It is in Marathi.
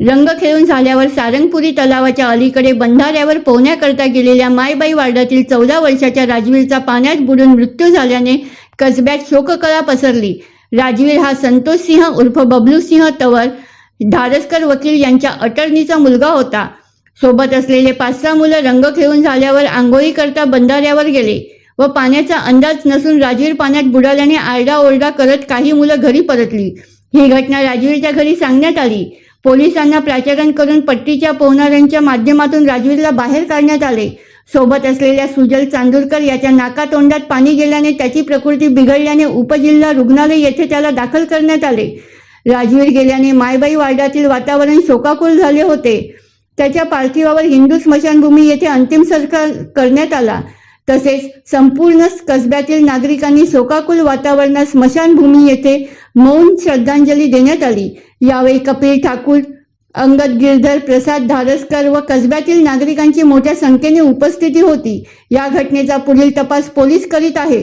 रंग खेळून झाल्यावर सारंगपुरी तलावाच्या अलीकडे बंधाऱ्यावर पोहण्याकरता गेलेल्या मायबाई वार्डातील चौदा वर्षाच्या राजवीरचा पाण्यात बुडून मृत्यू झाल्याने कसब्यात शोककळा पसरली. राजवीर हा संतोष सिंह उर्फ बबलू सिंह तवर धारसकर वकील यांच्या अटर्नीचा मुलगा होता. सोबत असलेले पाच सहा मुलं रंग खेळून झाल्यावर आंघोळी करता बंधाऱ्यावर गेले व पाण्याचा अंदाज नसून राजवीर पाण्यात बुडाल्याने आरडाओरडा करत काही मुलं घरी परतली. ही घटना राजवीरच्या घरी सांगण्यात आली. पोलिसांना प्राचारण करून पट्टीच्या पोहणाऱ्यांच्या माध्यमातून राजवीरला बाहेर काढण्यात आले. सोबत असलेल्या सुजल चांदूरकर याच्या नाकातोंडात पाणी गेल्याने त्याची प्रकृती बिघडल्याने उपजिल्हा रुग्णालय येथे त्याला दाखल करण्यात आले. राजवीर गेल्याने मायबाई वार्डातील वातावरण शोकाकुल झाले होते. त्याच्या पार्थिवावर हिंदू स्मशानभूमी येथे अंतिम संस्कार करण्यात आला. तसेच संपूर्ण कसब्यातील नागरिकांनी शोकाकुल वातावरणात स्मशानभूमी येथे मौन श्रद्धांजली देण्यात आली. यावेळी कपिल ठाकूर अंगद गिरधर प्रसाद धारसकर व कसब्यातील नागरिकांची मोठ्या संख्येने उपस्थिती होती. या घटनेचा पुढील तपास पोलीस करीत आहे.